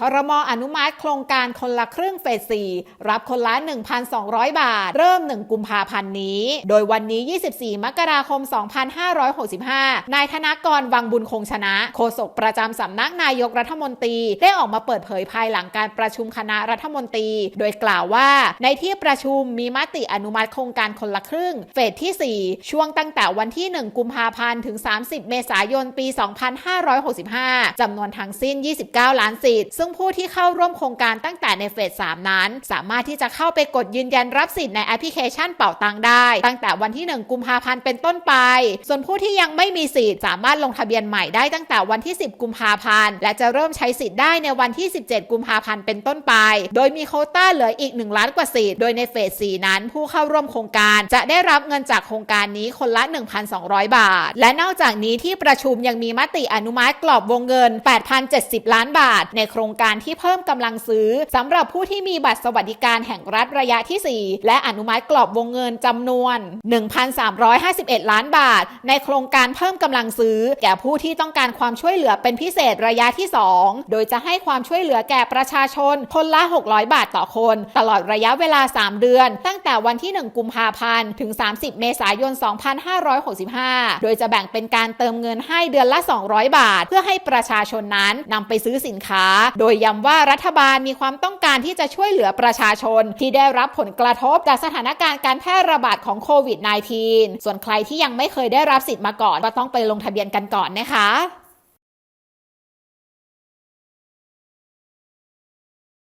คอรมอนุมัติโครงการคนละครึ่งเฟส 4 รับคนละ 1,200 บาท เริ่ม 1 กุมภาพันธ์นี้ โดยวันนี้ 24 มกราคม 2565 นายธนกรวังบุญคงชนะ โฆษกประจำสำนักนายกรัฐมนตรี ได้ออกมาเปิดเผยภายหลังการประชุมคณะรัฐมนตรี โดยกล่าวว่า ในที่ประชุมมีมติอนุมัติโครงการคนละครึ่งเฟสที่ 4 ช่วงตั้งแต่วันที่ 1 กุมภาพันธ์ถึง 30 เมษายน ปี 2565จำนวนทั้งสิ้น 29 ล้านสิทธิ์ซึ่งผู้ที่เข้าร่วมโครงการตั้งแต่ในเฟส 3 นั้น สามารถที่จะเข้าไปกดยืนยันรับสิทธิ์ในแอปพลิเคชันเป่าตังได้ ตั้งแต่วันที่ 1 กุมภาพันธ์เป็นต้นไป ส่วนผู้ที่ยังไม่มีสิทธิ์สามารถลงทะเบียนใหม่ได้ตั้งแต่วันที่ 10 กุมภาพันธ์ และจะเริ่มใช้สิทธิ์ได้ในวันที่ 17 กุมภาพันธ์เป็นต้นไป โดยมีโคต้าเหลืออีก 1 ล้านกว่าสิทธิ์ โดยในเฟส 4 นั้น ผู้เข้าร่วมโครงการจะได้รับเงินจากโครงการนี้คนละ 1,200 บาท และนอกจากนี้ที่ประชุมยังมีมติอนุมัติกรอบวงเงิน 8,070 ล้านบาท ในโครงการที่เพิ่มกำลังซื้อสำหรับผู้ที่มีบัตรสวัสดิการแห่งรัฐระยะที่ 4 และอนุมัติกรอบวงเงินจำนวน 1,351 ล้านบาท ในโครงการเพิ่มกำลังซื้อ แก่ผู้ที่ต้องการความช่วยเหลือเป็นพิเศษระยะที่ 2 โดยจะให้ความช่วยเหลือแก่ประชาชน คนละ 600 บาทต่อคน ตลอดระยะเวลา 3 เดือน ตั้งแต่วันที่ 1 กุมภาพันธ์ถึง 30 เมษายน 2565 โดยจะแบ่งเป็นการเติมเงินให้เดือนละ 200 บาท เพื่อให้ประชาชนนั้นนำไปซื้อสินค้าโดยย้ำว่ารัฐบาลมีความต้องการที่จะช่วยเหลือประชาชน ที่ได้รับผลกระทบจากสถานการณ์การแพร่ระบาดของโควิด -19 ส่วนใครที่ยังไม่เคยได้รับสิทธิ์มาก่อนก็ต้องไปลงทะเบียนกันก่อนนะคะ